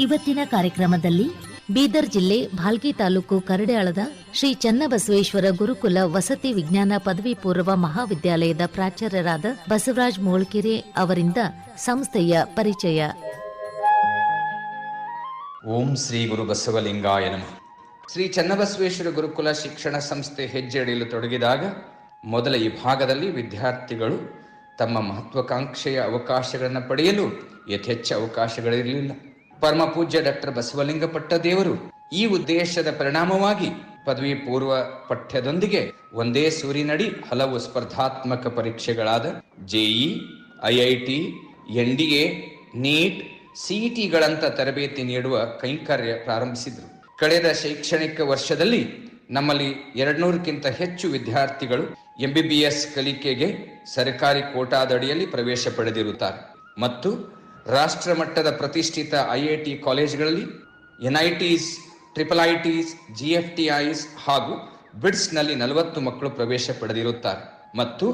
ಇವತ್ತಿನ ಕಾರ್ಯಕ್ರಮದಲ್ಲಿ ಬೀದರ್ ಜಿಲ್ಲೆ ಭಾಲ್ಕಿ ತಾಲೂಕು ಕರಡ್ಯಾಳದ ಶ್ರೀ ಚನ್ನಬಸವೇಶ್ವರ ಗುರುಕುಲ ವಸತಿ ವಿಜ್ಞಾನ ಪದವಿ ಪೂರ್ವ ಮಹಾವಿದ್ಯಾಲಯದ ಪ್ರಾಚಾರ್ಯರಾದ ಬಸವರಾಜ್ ಮೋಳ್ಕೆರೆ ಅವರಿಂದ ಸಂಸ್ಥೆಯ ಪರಿಚಯ. ಓಂ ಶ್ರೀ ಗುರು ಬಸವಲಿಂಗಾಯ ನಮಃ. ಶ್ರೀ ಚನ್ನಬಸವೇಶ್ವರ ಗುರುಕುಲ ಶಿಕ್ಷಣ ಸಂಸ್ಥೆ ಹೆಜ್ಜೆ ಇಡಲು ತೊಡಗಿದಾಗ ಮೊದಲ ಈ ಭಾಗದಲ್ಲಿ ವಿದ್ಯಾರ್ಥಿಗಳು ತಮ್ಮ ಮಹತ್ವಾಕಾಂಕ್ಷೆಯ ಅವಕಾಶಗಳನ್ನು ಪಡೆಯಲು ಯಥೇಚ್ಛ ಅವಕಾಶಗಳಿರಲಿಲ್ಲ. ಪರಮ ಪೂಜ್ಯ ಡಾಕ್ಟರ್ ಬಸವಲಿಂಗ ದೇವರು ಈ ಉದ್ದೇಶದ ಪರಿಣಾಮವಾಗಿ ಪದವಿ ಪೂರ್ವ ಪಠ್ಯದೊಂದಿಗೆ ಒಂದೇ ಸೂರಿನಡಿ ಹಲವು ಸ್ಪರ್ಧಾತ್ಮಕ ಪರೀಕ್ಷೆಗಳಾದ ಜೆಇ ಐಐಟಿ ಎನ್ಡಿಎ ನೀಟ್ ಸಿಇಟಿಗಳಂತ ತರಬೇತಿ ನೀಡುವ ಕೈಂಕರ್ಯ ಪ್ರಾರಂಭಿಸಿದರು. ಕಳೆದ ಶೈಕ್ಷಣಿಕ ವರ್ಷದಲ್ಲಿ ನಮ್ಮಲ್ಲಿ ಎರಡ್ನೂರಕ್ಕಿಂತ ಹೆಚ್ಚು ವಿದ್ಯಾರ್ಥಿಗಳು ಎಂಬಿಬಿಎಸ್ ಕಲಿಕೆಗೆ ಸರ್ಕಾರಿ ಕೋಟಾದಡಿಯಲ್ಲಿ ಪ್ರವೇಶ ಪಡೆದಿರುತ್ತಾರೆ. ಮತ್ತು ರಾಷ್ಟ್ರ ಮಟ್ಟದ ಪ್ರತಿಷ್ಠಿತ ಟಿ ಕಾಲೇಜುಗಳಲ್ಲಿ ಎನ್ಐಟಿಸ್, ಟ್ರಿಪಲ್ ಐಟಿಸ್ ಐಸ್ ಹಾಗೂ ಬಿಡ್ಸ್ನಲ್ಲಿ ನಲವತ್ತು ಮಕ್ಕಳು ಪ್ರವೇಶ ಪಡೆದಿರುತ್ತಾರೆ. ಮತ್ತು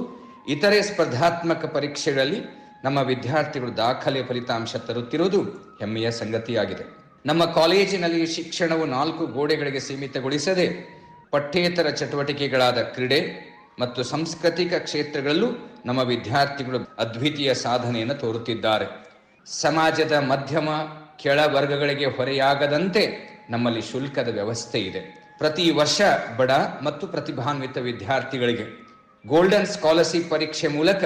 ಇತರೆ ಸ್ಪರ್ಧಾತ್ಮಕ ಪರೀಕ್ಷೆಗಳಲ್ಲಿ ನಮ್ಮ ವಿದ್ಯಾರ್ಥಿಗಳು ದಾಖಲೆ ಫಲಿತಾಂಶ ತರುತ್ತಿರುವುದು ಹೆಮ್ಮೆಯ ಸಂಗತಿಯಾಗಿದೆ. ನಮ್ಮ ಕಾಲೇಜಿನಲ್ಲಿ ಶಿಕ್ಷಣವು ನಾಲ್ಕು ಗೋಡೆಗಳಿಗೆ ಸೀಮಿತಗೊಳಿಸದೆ ಪಠ್ಯೇತರ ಚಟುವಟಿಕೆಗಳಾದ ಕ್ರೀಡೆ ಮತ್ತು ಸಾಂಸ್ಕೃತಿಕ ಕ್ಷೇತ್ರಗಳಲ್ಲೂ ನಮ್ಮ ವಿದ್ಯಾರ್ಥಿಗಳು ಅದ್ವಿತೀಯ ಸಾಧನೆಯನ್ನು ತೋರುತ್ತಿದ್ದಾರೆ. ಸಮಾಜದ ಮಧ್ಯಮ ಕೆಳ ವರ್ಗಗಳಿಗೆ ಹೊರೆಯಾಗದಂತೆ ನಮ್ಮಲ್ಲಿ ಶುಲ್ಕದ ವ್ಯವಸ್ಥೆ ಇದೆ. ಪ್ರತಿ ವರ್ಷ ಬಡ ಮತ್ತು ಪ್ರತಿಭಾನ್ವಿತ ವಿದ್ಯಾರ್ಥಿಗಳಿಗೆ ಗೋಲ್ಡನ್ ಸ್ಕಾಲರ್ಶಿಪ್ ಪರೀಕ್ಷೆ ಮೂಲಕ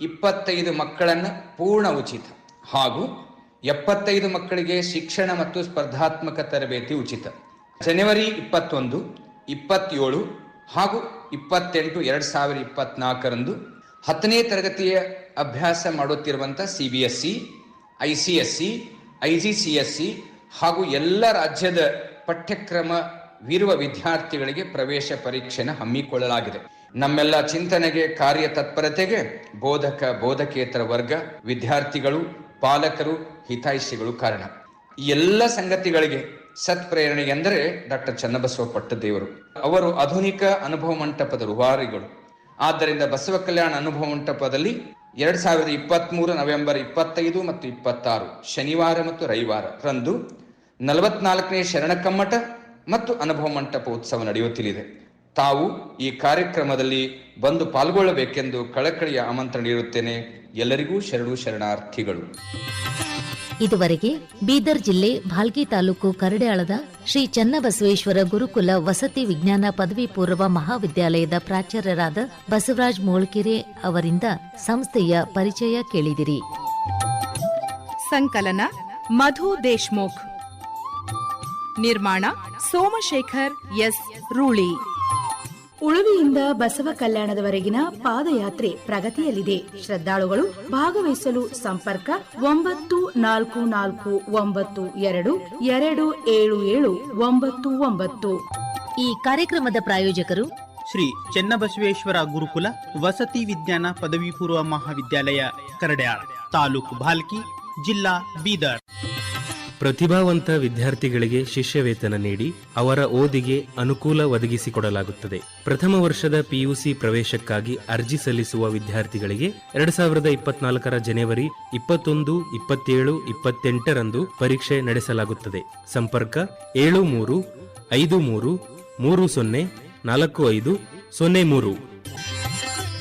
ಇಪ್ಪತ್ತೈದು ಮಕ್ಕಳನ್ನು ಪೂರ್ಣ ಉಚಿತ ಹಾಗೂ ಎಪ್ಪತ್ತೈದು ಮಕ್ಕಳಿಗೆ ಶಿಕ್ಷಣ ಮತ್ತು ಸ್ಪರ್ಧಾತ್ಮಕ ತರಬೇತಿ ಉಚಿತ. ಜನವರಿ ಇಪ್ಪತ್ತೊಂದು, ಇಪ್ಪತ್ತೇಳು ಹಾಗೂ ಇಪ್ಪತ್ತೆಂಟು ಎರಡು ಸಾವಿರ ಇಪ್ಪತ್ನಾಲ್ಕರಂದು ಹತ್ತನೇ ತರಗತಿಯ ಅಭ್ಯಾಸ ಮಾಡುತ್ತಿರುವಂಥ C B S C I C S C, I G C S C ಹಾಗೂ ಎಲ್ಲ ರಾಜ್ಯದ ಪಠ್ಯಕ್ರಮವಿರುವ ವಿದ್ಯಾರ್ಥಿಗಳಿಗೆ ಪ್ರವೇಶ ಪರೀಕ್ಷೆನ ಹಮ್ಮಿಕೊಳ್ಳಲಾಗಿದೆ. ನಮ್ಮೆಲ್ಲ ಚಿಂತನೆಗೆ, ಕಾರ್ಯ ತತ್ಪರತೆಗೆ ಬೋಧಕ, ಬೋಧಕೇತರ ವರ್ಗ, ವಿದ್ಯಾರ್ಥಿಗಳು, ಪಾಲಕರು ಹಿತೈಷಿಗಳು ಕಾರಣ. ಈ ಎಲ್ಲ ಸಂಗತಿಗಳಿಗೆ ಸತ್ಪ್ರೇರಣೆ ಎಂದರೆ ಡಾಕ್ಟರ್ ಚನ್ನಬಸವ ಪಟ್ಟದೇವರು. ಅವರು ಆಧುನಿಕ ಅನುಭವ ಮಂಟಪದ ರುವಾರಿಗಳು. ಆದ್ದರಿಂದ ಬಸವ ಕಲ್ಯಾಣ ಅನುಭವ ಮಂಟಪದಲ್ಲಿ ಎರಡ್ ಸಾವಿರದ ಇಪ್ಪತ್ತ್ ಮೂರು ನವೆಂಬರ್ ಇಪ್ಪತ್ತೈದು ಮತ್ತು ಇಪ್ಪತ್ತಾರು, ಶನಿವಾರ ಮತ್ತು ರವಿವಾರ ರಂದು ನಲವತ್ನಾಲ್ಕನೇ ಶರಣಕಮ್ಮಟ ಮತ್ತು ಅನುಭವ ಮಂಟಪ ಉತ್ಸವ ನಡೆಯುತ್ತಿದೆ ತಾವು ಈ ಕಾರ್ಯಕ್ರಮದಲ್ಲಿ ಬಂದು ಪಾಲ್ಗೊಳ್ಳಬೇಕೆಂದು ಕಳಕಳಿಯ ಆಮಂತ್ರಣ ನೀಡುತ್ತೇನೆ. ಎಲ್ಲರಿಗೂ ಶರಣು ಶರಣಾರ್ಥಿಗಳು. ಇದುವರೆಗೆ ಬೀದರ್ ಜಿಲ್ಲೆ ಭಾಲ್ಗಿ ತಾಲೂಕು ಕರಡ್ಯಾಳದ ಶ್ರೀ ಚನ್ನಬಸವೇಶ್ವರ ಗುರುಕುಲ ವಸತಿ ವಿಜ್ಞಾನ ಪದವಿ ಪೂರ್ವ ಮಹಾವಿದ್ಯಾಲಯದ ಪ್ರಾಚಾರ್ಯರಾದ ಬಸವರಾಜ್ ಮೋಳ್ಕೆರೆ ಅವರಿಂದ ಸಂಸ್ಥೆಯ ಪರಿಚಯ ಕೇಳಿದಿರಿ. ಸಂಕಲನ ಮಧು ದೇಶ್ಮುಖ್. ನಿರ್ಮಾಣ ಸೋಮಶೇಖರ್ ಎಸ್ ರೂಳಿ. ಉಳುವಿಯಿಂದ ಬಸವ ಕಲ್ಯಾಣದವರೆಗಿನ ಪಾದಯಾತ್ರೆ ಪ್ರಗತಿಯಲ್ಲಿದೆ. ಶ್ರದ್ಧಾಳುಗಳು ಭಾಗವಹಿಸಲು ಸಂಪರ್ಕ ಒಂಬತ್ತು ನಾಲ್ಕು ನಾಲ್ಕು ಒಂಬತ್ತು ಎರಡು ಎರಡು ಏಳು ಏಳು ಒಂಬತ್ತು ಒಂಬತ್ತು. ಈ ಕಾರ್ಯಕ್ರಮದ ಪ್ರಾಯೋಜಕರು ಶ್ರೀ ಚೆನ್ನಬಸವೇಶ್ವರ ಗುರುಕುಲ ವಸತಿ ವಿಜ್ಞಾನ ಪದವಿ ಪೂರ್ವ ಮಹಾವಿದ್ಯಾಲಯ ಕರಡ್ಯಾಳ್ ತಾಲೂಕು ಭಾಲ್ಕಿ ಜಿಲ್ಲಾ ಬೀದರ್. ಪ್ರತಿಭಾವಂತ ವಿದ್ಯಾರ್ಥಿಗಳಿಗೆ ಶಿಷ್ಯವೇತನ ನೀಡಿ ಅವರ ಓದಿಗೆ ಅನುಕೂಲ ಒದಗಿಸಿಕೊಡಲಾಗುತ್ತದೆ. ಪ್ರಥಮ ವರ್ಷದ ಪಿಯುಸಿ ಪ್ರವೇಶಕ್ಕಾಗಿ ಅರ್ಜಿ ಸಲ್ಲಿಸುವ ವಿದ್ಯಾರ್ಥಿಗಳಿಗೆ ಎರಡ್ ಸಾವಿರದ ಇಪ್ಪತ್ನಾಲ್ಕರ ಜನವರಿ ಇಪ್ಪತ್ತೊಂದು, ಇಪ್ಪತ್ತೇಳು, ಇಪ್ಪತ್ತೆಂಟರಂದು ಪರೀಕ್ಷೆ ನಡೆಸಲಾಗುತ್ತದೆ. ಸಂಪರ್ಕ ಏಳು ಮೂರು, ಐದು ಮೂರು ಮೂರು ಸೊನ್ನೆ, ನಾಲ್ಕು ಐದು, ಸೊನ್ನೆ ಮೂರು.